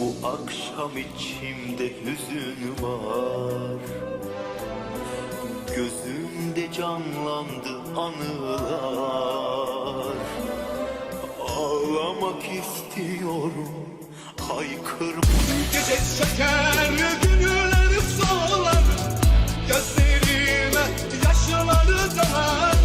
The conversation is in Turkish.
Bu akşam içimde hüzün var. Gözümde canlandı anılar. Ağlamak istiyorum haykırma Gece şeker günler solar Gözlerime yaşları dağlar.